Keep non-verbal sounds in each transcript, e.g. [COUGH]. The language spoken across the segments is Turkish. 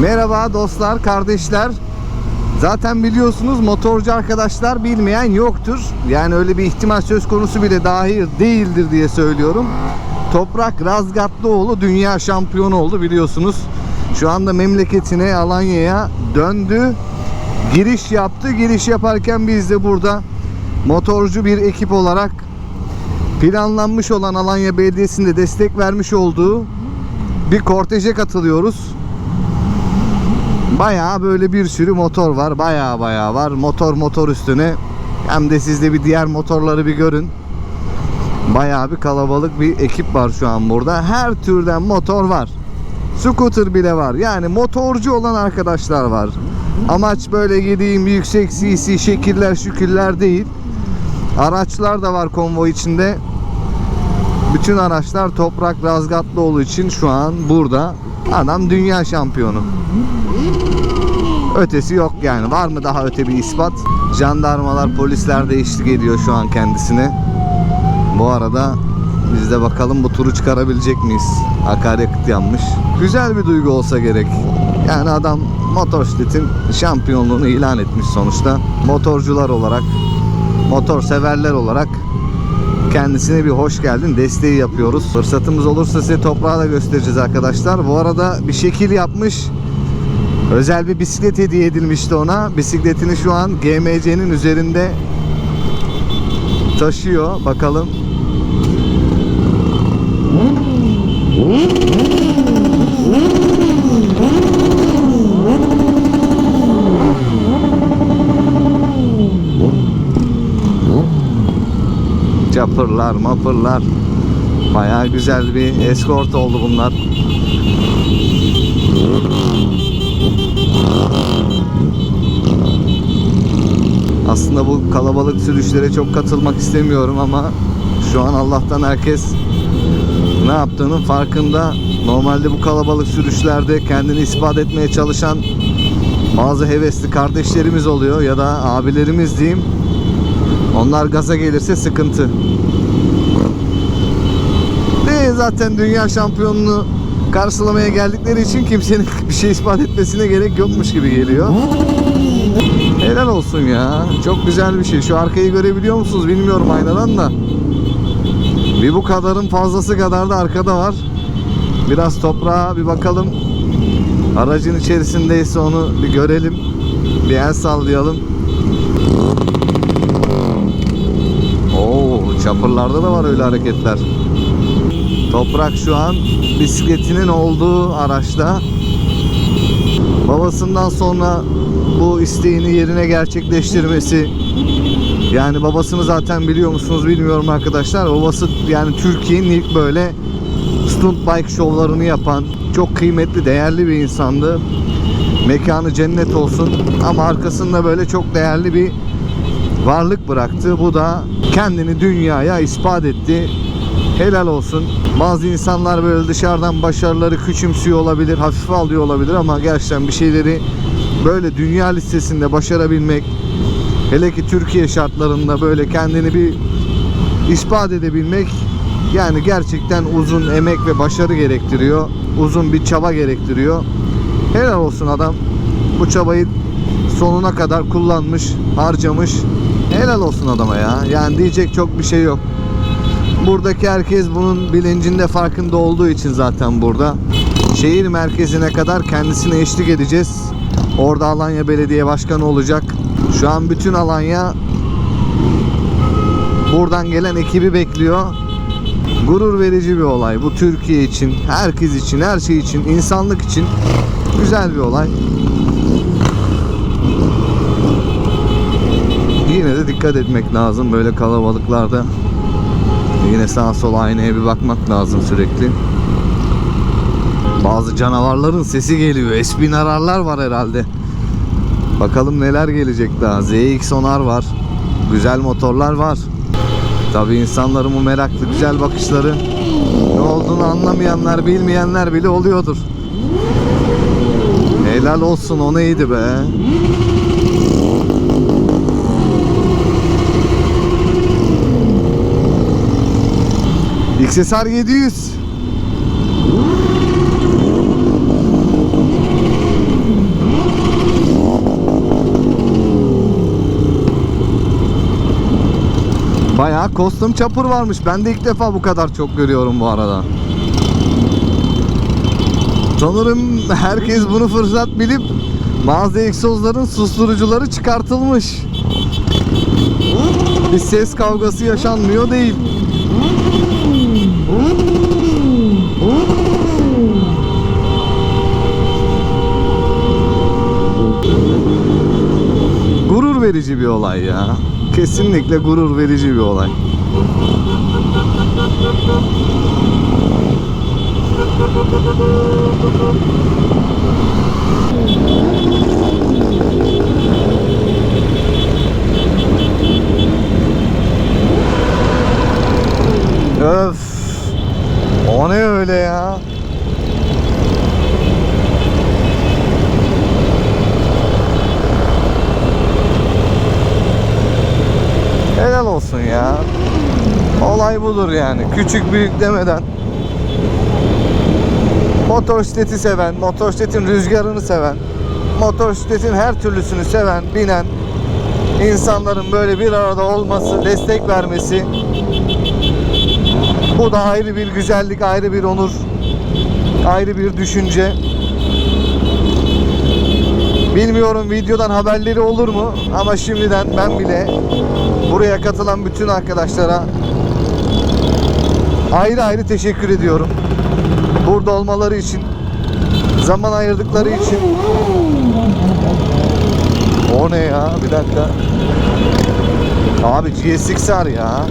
Merhaba dostlar, kardeşler. Zaten biliyorsunuz motorcu arkadaşlar bilmeyen yoktur. Yani öyle bir ihtimal söz konusu bile dahi değildir diye söylüyorum. Toprak Razgatlıoğlu dünya şampiyonu oldu biliyorsunuz. Şu anda memleketine Alanya'ya döndü. Giriş yaptı. Giriş yaparken biz de burada motorcu bir ekip olarak planlanmış olan Alanya Belediyesi'nde destek vermiş olduğu bir korteje katılıyoruz. Bayağı böyle bir sürü motor var. Bayağı bayağı var. Motor motor üstüne. Hem de siz de bir diğer motorları bir görün. Bayağı bir kalabalık bir ekip var şu an burada. Her türden motor var. Scooter bile var. Yani motorcu olan arkadaşlar var. Amaç böyle gideyim yüksek CC şekiller şükürler değil. Araçlar da var konvoy içinde. Bütün araçlar Toprak Razgatlıoğlu için şu an burada. Adam dünya şampiyonu. Ötesi yok yani. Var mı daha öte bir ispat? Jandarmalar, polisler de eşlik ediyor şu an kendisine. Bu arada biz de bakalım bu turu çıkarabilecek miyiz? Akaryakıt yanmış. Güzel bir duygu olsa gerek. Yani adam motosikletin şampiyonluğunu ilan etmiş sonuçta. Motorcular olarak, motor severler olarak kendisine bir hoş geldin desteği yapıyoruz. Fırsatımız olursa size toprağı da göstereceğiz arkadaşlar. Bu arada bir şekil yapmış. Özel bir bisiklet hediye edilmişti ona. Bisikletini şu an GMC'nin üzerinde taşıyor. Bakalım. Çapırlar, mapırlar. Bayağı güzel bir eskort oldu bunlar. Aslında bu kalabalık sürüşlere çok katılmak istemiyorum ama şu an Allah'tan herkes ne yaptığının farkında. Normalde bu kalabalık sürüşlerde kendini ispat etmeye çalışan bazı hevesli kardeşlerimiz oluyor ya da abilerimiz diyeyim. Onlar gaza gelirse sıkıntı. De zaten dünya şampiyonunu karşılamaya geldikleri için kimsenin [LAUGHS] bir şey ispat etmesine gerek yokmuş gibi geliyor. [LAUGHS] Helal olsun ya. Çok güzel bir şey. Şu arkayı görebiliyor musunuz bilmiyorum aynadan da. Bir bu kadarın fazlası kadar da arkada var. Biraz toprağa bir bakalım. Aracın içerisindeyse onu bir görelim. Bir el sallayalım. Oo, çapırlarda da var öyle hareketler. Toprak şu an bisikletinin olduğu araçta. Babasından sonra bu isteğini yerine gerçekleştirmesi yani babasını zaten biliyor musunuz bilmiyorum arkadaşlar. Babası yani Türkiye'nin ilk böyle stunt bike şovlarını yapan çok kıymetli, değerli bir insandı. Mekanı cennet olsun ama arkasında böyle çok değerli bir varlık bıraktı. Bu da kendini dünyaya ispat etti. Helal olsun. Bazı insanlar böyle dışarıdan başarıları küçümsüyor olabilir, hafife alıyor olabilir ama gerçekten bir şeyleri böyle dünya listesinde başarabilmek hele ki Türkiye şartlarında böyle kendini bir ispat edebilmek yani gerçekten uzun emek ve başarı gerektiriyor. Uzun bir çaba gerektiriyor. Helal olsun adam. Bu çabayı sonuna kadar kullanmış, harcamış. Helal olsun adama ya. Yani diyecek çok bir şey yok. Buradaki herkes bunun bilincinde farkında olduğu için zaten burada. Şehir merkezine kadar kendisine eşlik edeceğiz. Orada Alanya Belediye Başkanı olacak. Şu an bütün Alanya buradan gelen ekibi bekliyor. Gurur verici bir olay. Bu Türkiye için, herkes için, her şey için, insanlık için güzel bir olay. Yine de dikkat etmek lazım böyle kalabalıklarda. Yine sağa sola aynaya bir bakmak lazım sürekli. Bazı canavarların sesi geliyor. Espin ararlar var herhalde. Bakalım neler gelecek daha. ZX Onar var. Güzel motorlar var. Tabi insanların bu meraklı güzel bakışları ne olduğunu anlamayanlar, bilmeyenler bile oluyordur. Helal olsun o neydi be. XSR 700. Bayağı kostüm çapur varmış. Ben de ilk defa bu kadar çok görüyorum bu arada. Sanırım herkes bunu fırsat bilip bazı egzozların susturucuları çıkartılmış. Bir ses kavgası yaşanmıyor değil. Verici bir olay ya. Kesinlikle gurur verici bir olay. Öf. O ne öyle ya? Helal olsun ya. Olay budur yani. Küçük büyük demeden. Motosikleti seven, motosikletin rüzgarını seven, motosikletin her türlüsünü seven, binen insanların böyle bir arada olması, destek vermesi bu da ayrı bir güzellik, ayrı bir onur, ayrı bir düşünce. Bilmiyorum videodan haberleri olur mu ama şimdiden ben bile buraya katılan bütün arkadaşlara ayrı ayrı teşekkür ediyorum. Burada olmaları için, zaman ayırdıkları için. O ne ya? Bir dakika. Abi GSX-R ya.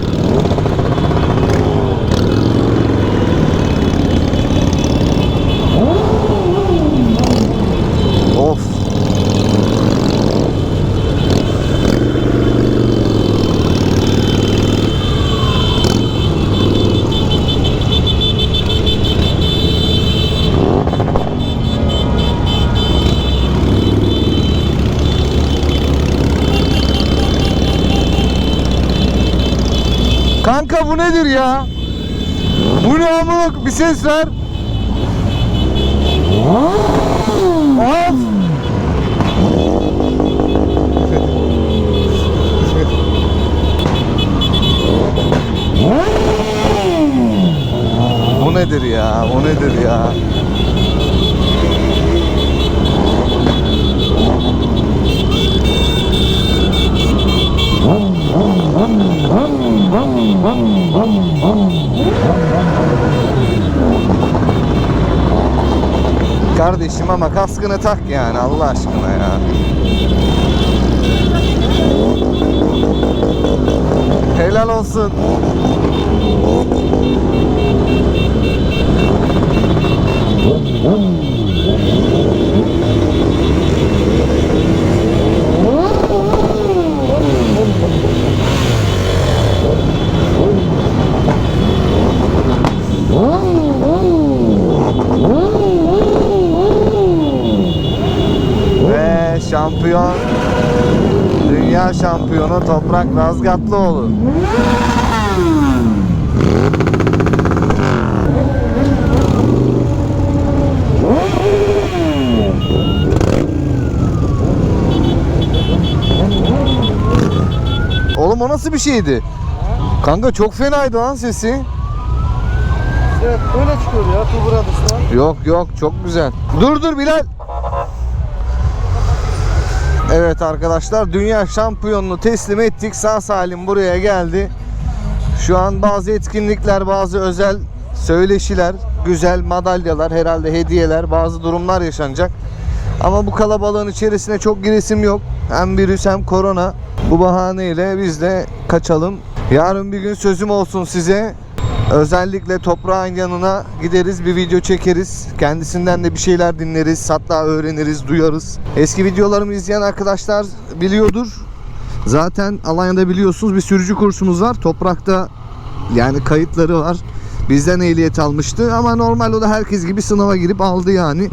Of. Kanka bu nedir ya? Bu ne amına bir ses ver. Of! Bu nedir ya? O nedir ya? Kardeşim ama kaskını tak yani Allah aşkına ya. Helal olsun. Şampiyon Dünya şampiyonu Toprak Razgatlıoğlu. Oğlum o nasıl bir şeydi? Kanka çok fenaydı lan sesi. Evet böyle çıkıyor ya Brothers'tan. Yok yok çok güzel. Dur dur Bilal. Evet arkadaşlar dünya şampiyonunu teslim ettik. Sağ salim buraya geldi. Şu an bazı etkinlikler, bazı özel söyleşiler, güzel madalyalar, herhalde hediyeler, bazı durumlar yaşanacak. Ama bu kalabalığın içerisine çok giresim yok. Hem virüs hem korona. Bu bahaneyle biz de kaçalım. Yarın bir gün sözüm olsun size. Özellikle toprağın yanına gideriz bir video çekeriz. Kendisinden de bir şeyler dinleriz. Hatta öğreniriz, duyarız. Eski videolarımı izleyen arkadaşlar biliyordur. Zaten Alanya'da biliyorsunuz bir sürücü kursumuz var. Toprakta yani kayıtları var. Bizden ehliyet almıştı ama normal o da herkes gibi sınava girip aldı yani.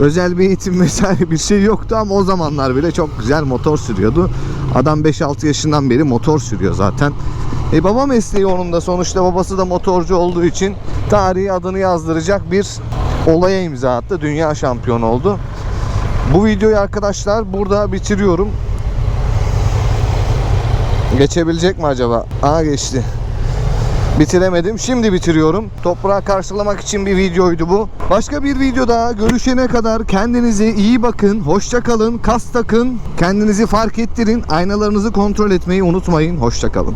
Özel bir eğitim [LAUGHS] vesaire bir şey yoktu ama o zamanlar bile çok güzel motor sürüyordu. Adam 5-6 yaşından beri motor sürüyor zaten. E baba mesleği onun da sonuçta babası da motorcu olduğu için tarihi adını yazdıracak bir olaya imza attı. Dünya şampiyonu oldu. Bu videoyu arkadaşlar burada bitiriyorum. Geçebilecek mi acaba? Aa geçti. Bitiremedim. Şimdi bitiriyorum. Toprağı karşılamak için bir videoydu bu. Başka bir video daha görüşene kadar kendinize iyi bakın. Hoşça kalın. Kas takın. Kendinizi fark ettirin. Aynalarınızı kontrol etmeyi unutmayın. Hoşça kalın.